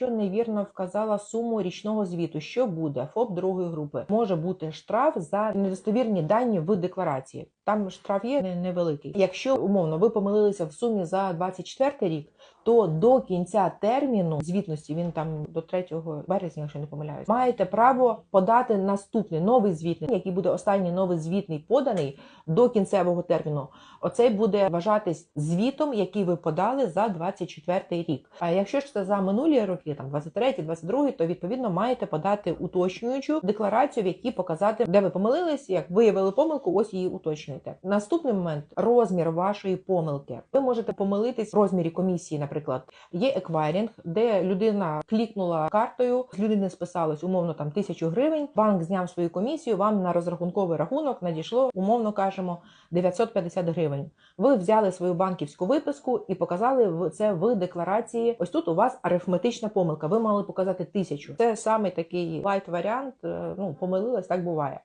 якщо невірно вказала суму річного звіту, що буде ФОП другої групи? Може бути штраф за недостовірні дані в декларації. Там штраф є невеликий. Якщо умовно ви помилилися в сумі за 24 рік, то до кінця терміну звітності він там до 3 березня, якщо не помиляюсь, маєте право подати наступний новий звітний, який буде останній новий звітний поданий до кінцевого терміну. Оцей буде вважатись звітом, який ви подали за 24 рік. А якщо ж це за минулі роки, там 23, 22, то відповідно маєте подати уточнюючу декларацію, в якій показати, де ви помилились, як виявили помилку, ось її уточнюєте. Наступний момент розмір вашої помилки. Ви можете помилитись в розмірі комісії, наприклад, є еквайрінг, де людина клікнула картою, з людини списалось умовно там тисячу гривень. Банк зняв свою комісію. Вам на розрахунковий рахунок надійшло, умовно кажемо, 950 гривень. Ви взяли свою банківську виписку і показали це в декларації. Ось тут у вас арифметична помилка. Ви мали показати тисячу. Це саме такий лайт варіант. е, Ну помилилась, так буває.